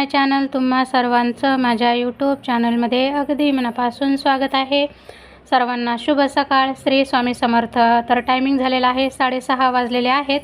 माय channel तुम्हा सर्वांचं माझ्या यूट्यूब चॅनलमध्ये अगदी मनापासून स्वागत आहे. सर्वांना शुभ सकाळ. श्री स्वामी समर्थ. तर टायमिंग झालेला आहे साडेसहा वाजलेले आहेत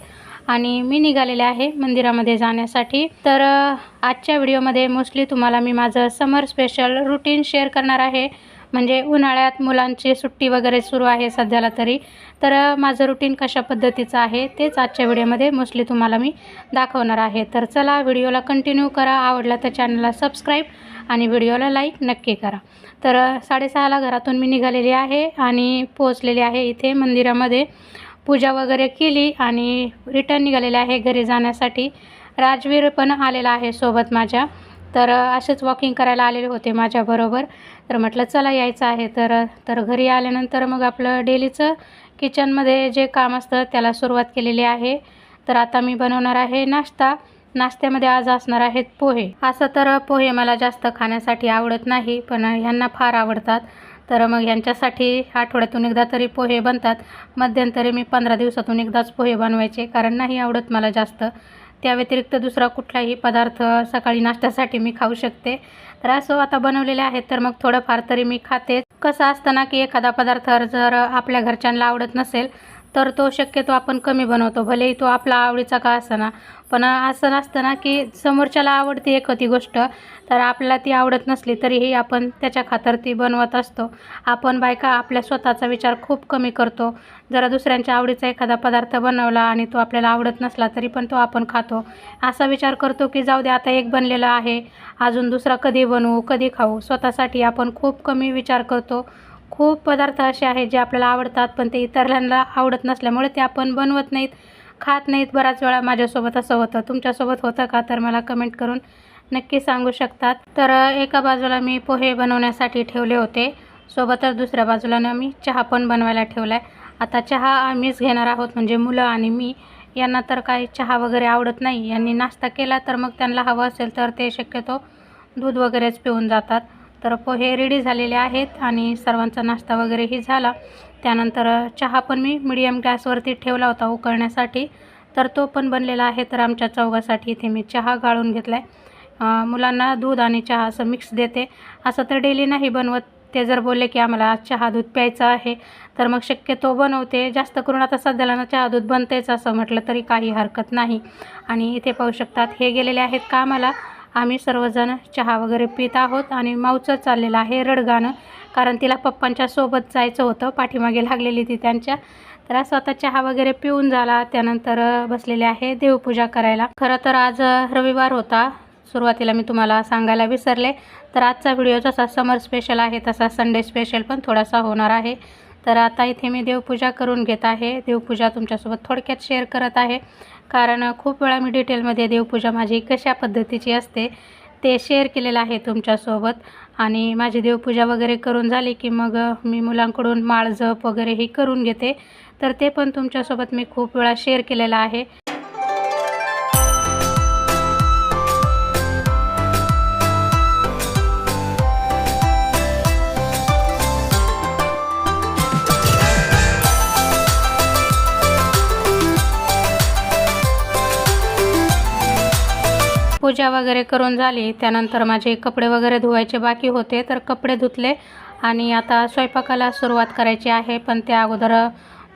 आणि मी निघालेले आहे मंदिरामध्ये जाण्यासाठी. तर आजच्या व्हिडिओमध्ये मोस्टली तुम्हाला मी माझं समर स्पेशल रुटीन शेअर करणार आहे. म्हणजे उन्हाळ्यात मुलांची सुट्टी वगैरे सुरू आहे सध्याला तरी. तर माझं रुटीन कशा पद्धतीचं आहे तेच आजच्या व्हिडिओमध्ये मोस्टली तुम्हाला मी दाखवणार आहे. तर चला व्हिडिओला कंटिन्यू करा. आवडला तर चॅनलला सबस्क्राईब आणि व्हिडिओला लाईक नक्की करा. तर साडेसहाला घरातून मी निघालेली आहे आणि पोहोचलेली आहे इथे मंदिरामध्ये. पूजा वगैरे केली आणि रिटर्न निघालेले आहे घरी जाण्यासाठी. राजवीर पण आलेला आहे सोबत माझ्या. तर असेच वॉकिंग करायला आलेले होते माझ्याबरोबर. तर म्हटलं चला यायचं आहे. तर तर घरी आल्यानंतर मग आपलं डेलीचं किचनमध्ये जे काम असतं त्याला सुरुवात केलेली आहे. तर आता मी बनवणार आहे नाश्ता. नाश्त्यामध्ये आज असणार आहेत पोहे. असं तर पोहे मला जास्त खाण्यासाठी आवडत नाही पण ह्यांना फार आवडतात. तर मग ह्यांच्यासाठी आठवड्यातून एकदा तरी पोहे बनतात. मध्यंतरी मी पंधरा दिवसातून एकदाच पोहे बनवायचे कारण नाही आवडत मला जास्त. त्या व्यतिरिक्त दुसरा कुठलाही पदार्थ सकाळी नाश्त्यासाठी मी खाऊ शकते. तर असं आता बनवलेले आहेत. तर मग थोडंफार तरी मी खाते कसं असतं ना की एखादा पदार्थ जर आपल्या घरच्यांना आवडत नसेल तर तो शक्यतो आपण कमी बनवतो भलेही तो आपला आवडीचा का ना पण असं नसतं ना की समोरच्याला आवडते एखादी गोष्ट तर आपल्याला ती आवडत नसली तरीही आपण त्याच्या खातर ती बनवत असतो. आपण बायका आपल्या स्वतःचा विचार खूप कमी करतो. जरा दुसऱ्यांच्या आवडीचा एखादा पदार्थ बनवला आणि तो आपल्याला आवडत नसला तरी पण तो आपण खातो. असा विचार करतो की जाऊ दे आता एक बनलेला आहे. अजून दुसरा कधी बनवू कधी खाऊ? स्वतःसाठी आपण खूप कमी विचार करतो. खूप पदार्थ असे आहेत जे आपल्याला आवडतात पण ते इतरांना आवडत नसल्यामुळे ते आपण बनवत नाहीत खात नाहीत. बराच वेळा माझ्यासोबत असं होतं. तुमच्यासोबत होतं का? तर मला कमेंट करून नक्की सांगू शकतात. तर एका बाजूला मी पोहे बनवण्यासाठी ठेवले होते. सोबतच दुसऱ्या बाजूला ना मी चहा पण बनवायला ठेवला आहे आता चहा आम्हीच घेणार आहोत म्हणजे मुलं आणि मी. यांना तर काही चहा वगैरे आवडत नाही. यांनी नाश्ता केला तर मग त्यांना हवं असेल तर ते शक्यतो दूध वगैरेच पिऊन जातात. तर पोहे रेडी झालेले आहेत आणि सर्वांचा नाश्ता वगैरेही झाला. त्यानंतर चहा पण मी मिडियम गॅसवरती ठेवला होता उकळण्यासाठी. तर तो पण बनलेला आहे. तर आमच्या चौघासाठी इथे मी चहा गाळून घेतला आहे मुलांना दूध आणि चहा असं मिक्स देते. असं तर डेली नाही बनवत. ते जर बोलले की आम्हाला आज चहा दूध प्यायचं आहे तर मग शक्यतो बनवते. जास्त करून आता सध्याला ना चहा दूध बनतेच असं म्हटलं तरी काही हरकत नाही. आणि इथे पाहू शकतात हे गेलेले आहेत कामाला. आम्ही सर्वजण चहा वगैरे पित आहोत आणि माऊचं चाललेलं आहे रडगाणं कारण तिला पप्पांच्या सोबत जायचं होतं पाठीमागे लागलेली ती त्यांच्या. तर स्वतः चहा वगैरे पिऊन झाला त्यानंतर बसलेले आहे देवपूजा करायला. खरं तर आज रविवार होता. सुरुवातीला मी तुम्हाला सांगायला विसरले तर आजचा व्हिडिओ जसा समर स्पेशल आहे तसा संडे स्पेशल पण थोडासा होणार आहे. तर आता इथे मी देवपूजा करून घेत आहे. देवपूजा तुमच्यासोबत थोडक्यात शेअर करत आहे. कारण खूप वेळा मी डिटेलमध्ये देवपूजा माझी कशा पद्धतीची असते ते शेअर केलेलं आहे तुमच्यासोबत. आणि माझी देवपूजा वगैरे करून झाली की मग मी मुलांकडून माळ जप वगैरे ही करून घेते. तर ते पण तुमच्यासोबत मी खूप वेळा शेअर केलेलं आहे. पूजा वगैरे करून झाली. त्यानंतर माझे कपडे वगैरे धुवायचे बाकी होते. तर कपडे धुतले आणि आता स्वयंपाकाला सुरुवात करायची आहे. पण त्या अगोदर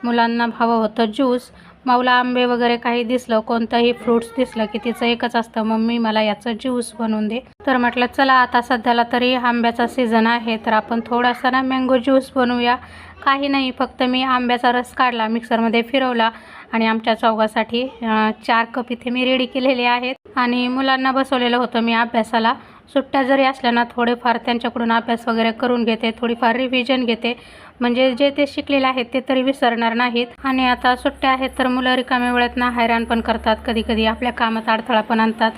मुलांना हवं होतं ज्यूस. माऊला आंबे वगैरे काही दिसलं कोणतंही फ्रूट्स दिसलं की तिचं एकच असतं मम्मी मला याचं ज्यूस बनवून दे. तर म्हटलं चला आता सध्याला तरी आंब्याचा सीझन आहे तर आपण थोडासा ना मँगो ज्यूस बनवूया. काही नाही फक्त मी आंब्याचा रस काढला मिक्सरमध्ये फिरवला आणि आमच्या चौघासाठी चार कप इथे मी रेडी केलेले आहेत. आणि मुलांना बसवलेलं होतं मी अभ्यासाला. सुट्ट्या जरी असल्या ना थोडेफार त्यांच्याकडून अभ्यास वगैरे करून घेते थोडीफार रिव्हिजन घेते. म्हणजे जे ते शिकलेले आहेत ते तरी विसरणार नाहीत. आणि आता सुट्ट्या आहेत तर मुलं रिकाम्या वेळेत ना हैराण पण करतात. कधी कधी आपल्या कामात अडथळा पण आणतात.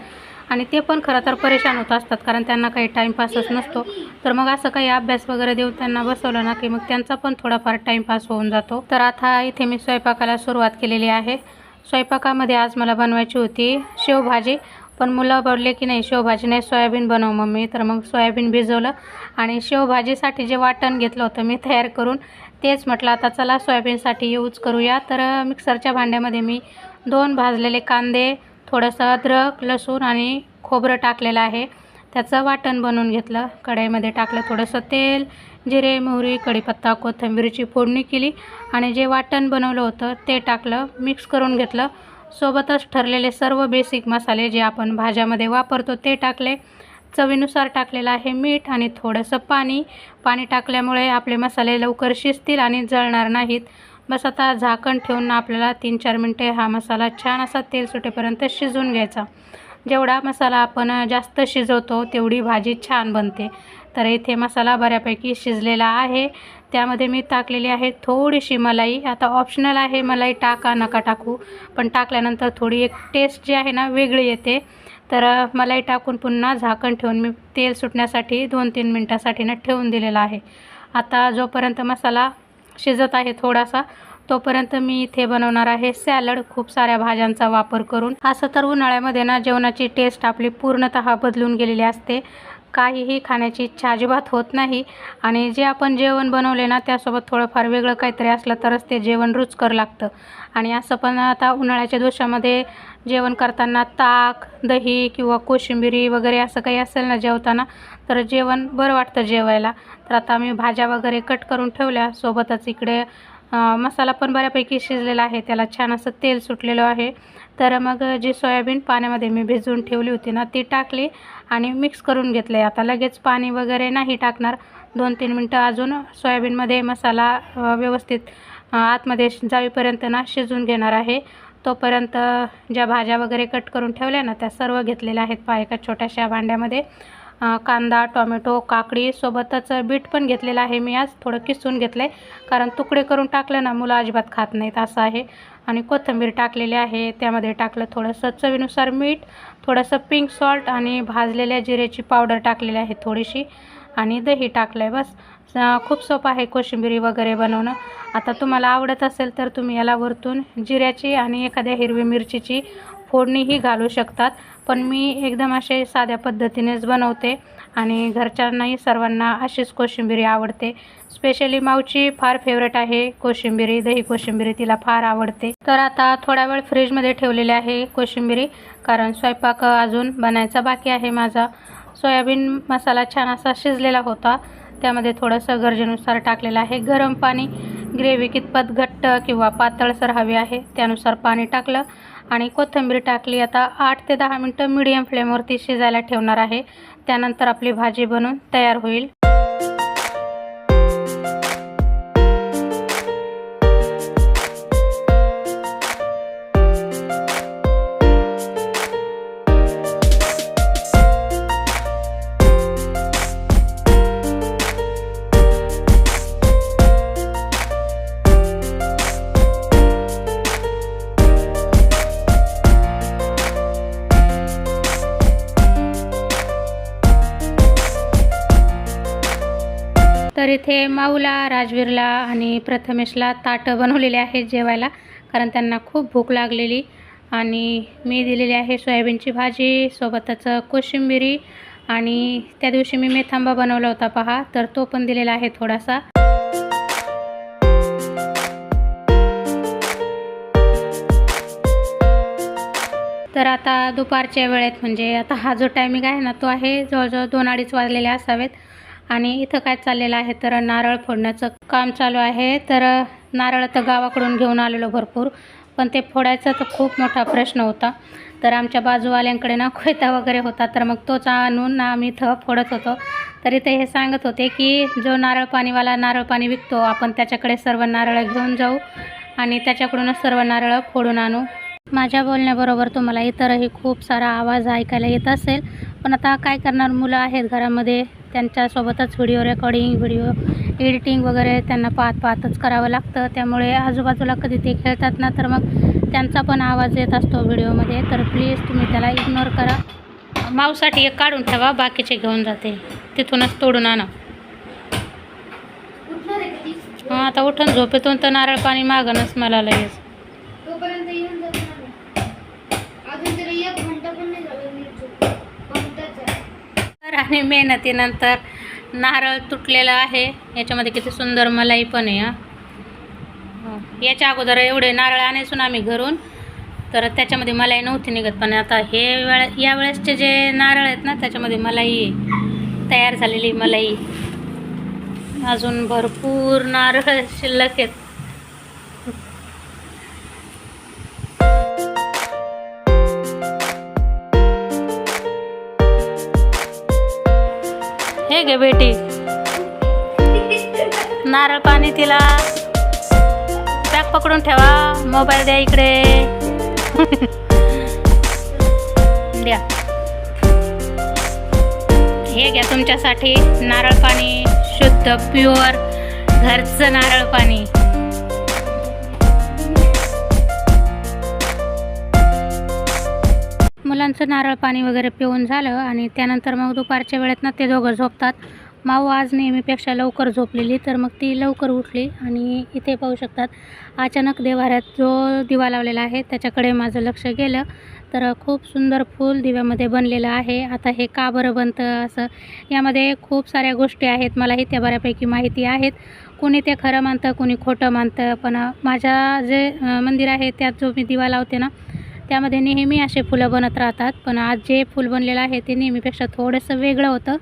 आणि ते पण खरं तर परेशान होत असतात कारण त्यांना काही टाईमपासच नसतो. तर मग असं काही अभ्यास वगैरे देऊन त्यांना बसवलं ना की मग त्यांचा पण थोडाफार टाईमपास होऊन जातो. तर आता इथे मी स्वयंपाकाला सुरुवात केलेली आहे. स्वयंपाकामध्ये आज मला बनवायची होती शेवभाजी पण मुलं बोलले की नाही शेवभाजी नाही सोयाबीन बनव मम्मी. तर मग सोयाबीन भिजवलं आणि शेवभाजीसाठी जे वाटण घेतलं होतं मी तयार करून तेच म्हटलं आता चला सोयाबीनसाठी यूज करूया. तर मिक्सरच्या भांड्यामध्ये मी दोन भाजलेले कांदे थोडंसं अद्रक लसूण आणि खोबरं टाकलेलं आहे. त्याचं वाटण बनवून घेतलं. कढईमध्ये टाकलं थोडंसं तेल जिरे मोहरी कढीपत्ता कोथिंबीरची फोडणी केली आणि जे वाटण बनवलं होतं ते टाकलं मिक्स करून घेतलं. सोबतच ठरलेले सर्व बेसिक मसाले जे आपण भाज्यामध्ये वापरतो ते टाकले. चवीनुसार टाकलेलं आहे मीठ आणि थोडंसं पाणी. पाणी टाकल्यामुळे आपले मसाले लवकर शिजतील आणि जळणार नाहीत. बस आता झाकण ठेवून आपल्याला तीन चार मिनटे हा मसाला छान असा तेल सुटेपर्यंत शिजवून घ्यायचा. जेवढा मसाला आपण जास्त शिजवतो तेवढी भाजी छान बनते. तर इथे मसाला बऱ्यापैकी शिजलेला आहे. त्यामध्ये मी टाकलेली आहे थोडीशी मलाई. आता ऑप्शनल आहे मलाई टाका नका टाकू. पण टाकल्यानंतर थोडी एक टेस्ट जी आहे ना वेगळी येते. तर मलाई टाकून पुन्हा झाकण ठेवून मी तेल सुटण्यासाठी दोन तीन मिनटासाठी ना ठेवून दिलेला आहे. आता जोपर्यंत मसाला शिजत आहे थोडासा. तोपर्यंत मी इथे बनवणार आहे सॅलड. खूप साऱ्या भाज्यांचा वापर करून. असं तर उन्हाळ्यामध्ये ना जेवणाची टेस्ट आपली पूर्णतः बदलून गेलेली असते. काहीही खाण्याची इच्छा अजिबात होत नाही. आणि जे आपण जेवण बनवले ना त्यासोबत थोडंफार वेगळं काहीतरी असलं तरच ते जेवण रुचकर लागतं. आणि असं पण आता उन्हाळ्याच्या दिवसामध्ये जेवण करताना ताक दही किंवा कोशिंबिरी वगैरे असं काही असेल ना जेवताना तर जेवण बरं वाटतं जेवायला. तर आता मी भाज्या वगैरे कट करून ठेवल्या. सोबतच इकडे मसाला पण बऱ्यापैकी शिजलेला आहे. त्याला छान असं तेल सुटलेलं आहे. तर मग जी सोयाबीन पाण्यामध्ये मी भिजवून ठेवली होती ना ती टाकली आणि मिक्स करून घेतले आता लगेच पाणी वगैरे नाही टाकणार. दोन तीन मिनटं अजून सोयाबीनमध्ये मसाला व्यवस्थित आतमध्ये जाईपर्यंत ना शिजून घेणार आहे. तोपर्यंत ज्या भाज्या वगैरे कट करून ठेवल्या ना त्या सर्व घेतलेल्या आहेत पहा एका छोट्याशा भांड्यामध्ये. कांदा टोमॅटो काकडी सोबतच बीट पण घेतलेलं आहे. मी आज थोडं किसून घेतलं आहे कारण तुकडे करून टाकलं ना मुलं अजिबात खात नाहीत असं आहे. आणि कोथिंबीर टाकलेली आहे. त्यामध्ये टाकलं थोडंसं चवीनुसार मीठ थोडंसं पिंक सॉल्ट आणि भाजलेल्या जिऱ्याची पावडर टाकलेली आहे थोडीशी. आणि दही टाकलं आहे बस खूप सोपं आहे कोशिंबिरी वगैरे बनवणं. आता तुम्हाला आवडत असेल तर तुम्ही याला वरतून जिऱ्याची आणि एखाद्या हिरवी मिरचीची फोडणीही घालू शकतात. पण मी एकदम असे साध्या पद्धतीनेच बनवते आणि घरच्यांनाही सर्वांना अशीच कोशिंबिरी आवडते. स्पेशली माऊची फार फेवरेट आहे कोशिंबिरी दही कोशिंबिरी तिला फार आवडते. तर आता थोडा वेळ फ्रीजमध्ये ठेवलेली आहे कोशिंबिरी कारण स्वयंपाक अजून बनायचा बाकी आहे माझा. सोयाबीन मसाला छान असा शिजलेला होता. त्यामध्ये थोडंसं गरजेनुसार टाकलेलं आहे गरम पाणी. ग्रेव्ही कितपत घट्ट किंवा पातळसर हवी आहे त्यानुसार पाणी टाकलं. आणि कोथिंबीर टाकली. आता आठ ते दहा मिनटं मीडियम फ्लेमवरती शिजायला ठेवणार आहे. त्यानंतर आपली भाजी बनून तयार होईल. इथे माऊला राजवीरला आणि प्रथमेशला ताटं बनवलेले आहेत जेवायला. कारण त्यांना खूप भूक लागलेली आणि मी दिलेली आहे सोयाबीनची भाजी सोबतच कोशिंबिरी आणि त्या दिवशी मी मेथांबा बनवला होता पहा तर तो पण दिलेला आहे थोडासा. तर आता दुपारच्या वेळेत म्हणजे आता हा जो टायमिंग आहे ना तो आहे जवळजवळ दोन अडीच वाजलेले असावेत. आणि इथं काय चाललेलं आहे? तर नारळ फोडण्याचं काम चालू आहे. तर नारळ तर गावाकडून घेऊन आलेलो भरपूर. पण ते फोडायचा तर खूप मोठा प्रश्न होता. तर आमच्या बाजूवाल्यांकडे ना खोयता वगैरे होता. तर मग तोच आणून ना आम्ही इथं फोडत होतो. तर इथे हे सांगत होते की जो नारळ पाणीवाला नारळ पाणी विकतो आपण त्याच्याकडे सर्व नारळ घेऊन जाऊ आणि त्याच्याकडूनच सर्व नारळ फोडून आणू. माझ्या बोलण्याबरोबर तुम्हाला इतरही खूप सारा आवाज ऐकायला येत असेल. पण आता काय करणार मुलं आहेत घरामध्ये? त्यांच्यासोबतच व्हिडिओ रेकॉर्डिंग व्हिडिओ एडिटिंग वगैरे त्यांना पाहत पाहतच करावं लागतं. त्यामुळे आजूबाजूला कधी ते खेळतात ना तर मग त्यांचा पण आवाज येत असतो व्हिडिओमध्ये तर प्लीज तुम्ही त्याला इग्नोर करा. माऊसाठी एक काढून ठेवा बाकीचे घेऊन जाते. तिथूनच तोडून आणा. हां आता उठून झोपेतून तर नारळ पाणी मागणच मला लगेच. तर आणि मेहनतीनंतर नारळ तुटलेलं आहे. याच्यामध्ये किती सुंदर मलाई पण आहे याच्या अगोदर एवढे नारळ आणायचो आम्ही घरून तर त्याच्यामध्ये मलाई नव्हती निघत. पण आता हे वेळे या वेळेसचे जे नारळ आहेत ना त्याच्यामध्ये मलाई तयार झालेली मलाई. अजून भरपूर नारळ शिल्लक आहेत. हे बेटी. नारळ पाणी तिला. बॅग पकडून ठेवा. मोबाईल द्या इकडे. द्या. हे घ्या तुमच्यासाठी नारळ पाणी. शुद्ध प्युअर घरचं नारळ पाणी. मुलांचं नारळ पाणी वगैरे पिऊन झालं आणि त्यानंतर मग दुपारच्या वेळेत ना ते दोघं झोपतात. माऊ आज नेहमीपेक्षा लवकर झोपलेली तर मग ती लवकर उठली आणि इथे पाहू शकतात अचानक देवाऱ्यात जो दिवा लावलेला आहे त्याच्याकडे माझं लक्ष गेलं. तर खूप सुंदर फूल दिव्यामध्ये बनलेलं आहे. आता हे का बरं बनतं असं यामध्ये खूप साऱ्या गोष्टी आहेत. मलाही त्या बऱ्यापैकी माहिती आहेत. कोणी ते खरं मानतं कोणी खोटं मानतं पण माझ्या जे मंदिर आहे त्यात जो मी दिवा लावते ना त्यामध्ये नेहमी असे फुलं बनत राहतात. पण आज जे फूल बनलेलं आहे ते नेहमीपेक्षा थोडंसं वेगळं होतं.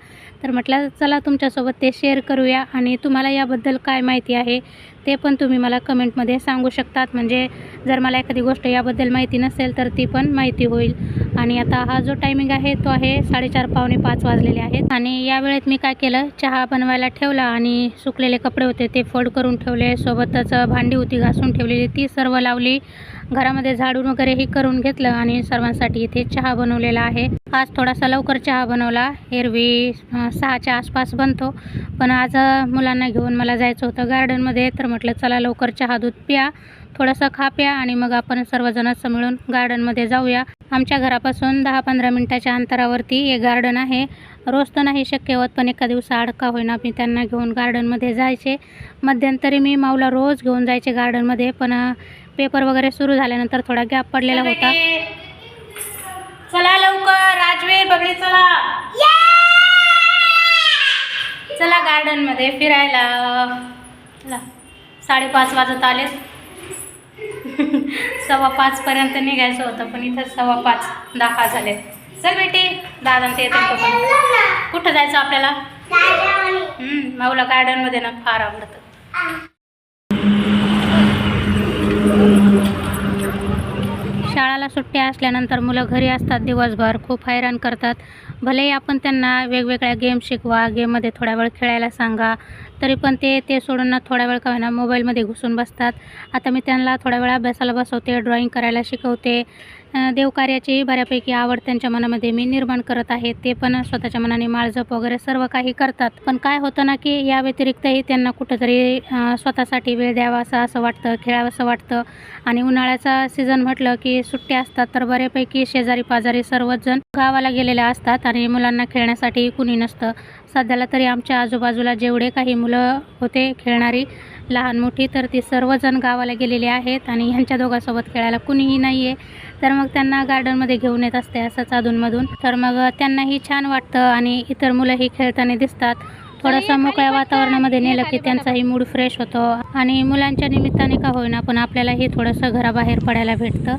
तर म्हटलं चला तुमच्यासोबत ते शेअर करूया. आणि तुम्हाला याबद्दल काय माहिती आहे ते पण तुम्ही मला कमेंटमध्ये सांगू शकतात. म्हणजे जर मला एखादी गोष्ट याबद्दल माहिती नसेल तर ती पण माहिती होईल. आणि आता हा जो टायमिंग आहे तो आहे साडेचार पावणे पाच वाजलेले आहेत. आणि या वेळेत मी काय केलं चहा बनवायला ठेवला आणि सुकलेले कपडे होते ते फोल्ड करून ठेवले. सोबतच भांडी होती घासून ठेवलेली ती सर्व लावली. घरामध्ये झाडून वगैरेही करून घेतलं आणि सर्वांसाठी इथे चहा बनवलेला आहे. आज थोडासा लवकर चहा बनवला. एरवी सहाच्या आसपास बनतो. पण आज मुलांना घेऊन मला जायचं होतं गार्डनमध्ये. तर म्हटलं चला लवकर चहा दूध प्या. थोडंसं खा प्या आणि मग आपण सर्वजणच मिळून गार्डनमध्ये जाऊया. आमच्या घरापासून दहा पंधरा मिनटाच्या अंतरावरती हे गार्डन आहे. रोज तर नाही शक्य होत पण एका दिवसा अडका होईना मी त्यांना घेऊन गार्डनमध्ये जायचे. मध्यंतरी मी माऊला रोज घेऊन जायचे गार्डनमध्ये. पण पेपर वगैरे सुरू झाल्यानंतर थोडा गॅप पडलेला होता. चला लवकर राजवीर बगडी चला. चला गार्डनमध्ये फिरायला. चला. साडेपाच वाजत आले. सव्वा पाच पर्यंत निघायचं होतं पण इथं सव्वा पाच दहा झाले. चल बेटी दादा ते येतात. कुठं जायचं आपल्याला? हम्म, माऊला गार्डनमध्ये ना फार आवडतं. शाळाला सुट्ट्या असल्यानंतर मुलं घरी असतात दिवसभर खूप हैराण करतात. भलेही आपण त्यांना वेगवेगळ्या गेम शिकवा गेममध्ये थोडा वेळ खेळायला सांगा तरी पण ते ते सोडून ना थोड्या वेळ का होईना मोबाईलमध्ये घुसून बसतात. आता मी त्यांना थोड्या वेळ अभ्यासाला बसवते ड्रॉईंग करायला शिकवते. देवकार्याचीही देवकार्याची बऱ्यापैकी आवड त्यांच्या मनामध्ये मी निर्माण करत आहे. ते पण स्वतःच्या मनाने माळजप वगैरे सर्व काही करतात. पण काय होतं ना की या व्यतिरिक्तही त्यांना कुठंतरी स्वतःसाठी वेळ द्यावा असं असं वाटतं खेळावंसं वाटतं. आणि उन्हाळ्याचा सीझन म्हटलं की सुट्ट्या असतात तर बऱ्यापैकी शेजारी पाजारी सर्वच जण गावाला गेलेल्या असतात आणि मुलांना खेळण्यासाठी कुणी नसतं. सध्याला तरी आमच्या आजूबाजूला जेवढे काही मुलं होते खेळणारी लहान मोठी तर ती सर्वजण गावाला गेलेली आहेत आणि ह्यांच्या दोघांसोबत खेळायला कुणीही नाही आहे तर मग त्यांना गार्डनमध्ये घेऊन येत असते असंच अधूनमधून तर मग त्यांनाही छान वाटतं आणि इतर मुलंही खेळताना दिसतात. थोडंसं मोकळ्या वातावरणामध्ये नेलं की त्यांचाही मूड फ्रेश होतो. आणि मुलांच्या निमित्ताने का होईना पण आपल्यालाही थोडंसं घराबाहेर पडायला भेटतं.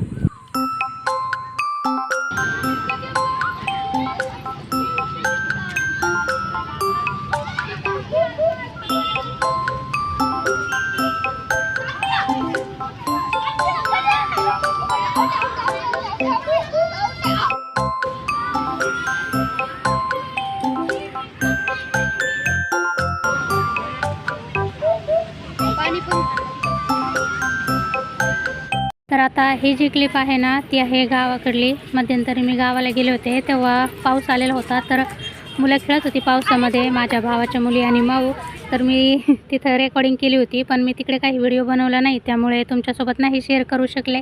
ही जी क्लिप आहे ना ती आहे गावाकडली. मध्यंतरी मी गावाला गेले होते तेव्हा पाऊस आलेला होता. तर मुलं खेळत होती पावसामध्ये माझ्या भावाच्या मुली आणि माऊ. तर मी तिथं रेकॉर्डिंग केली होती पण मी तिकडे काही व्हिडिओ बनवला नाही त्यामुळे तुमच्यासोबत नाही शेअर करू शकले.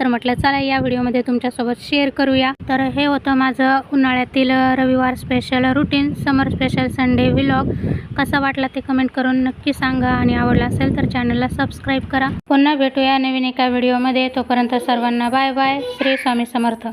तर म्हटलं चला या व्हिडिओमध्ये तुमच्यासोबत शेअर करूया. तर हे होतं माझं उन्हाळ्यातील रविवार special routine summer special Sunday vlog कसा वाटला ते कमेंट करून नक्की सांगा आणि आवडला असेल तर चॅनलला सबस्क्राईब करा. पुन्हा भेटूया नवीन एका व्हिडिओमध्ये तोपर्यंत सर्वांना बाय बाय श्री स्वामी समर्थ.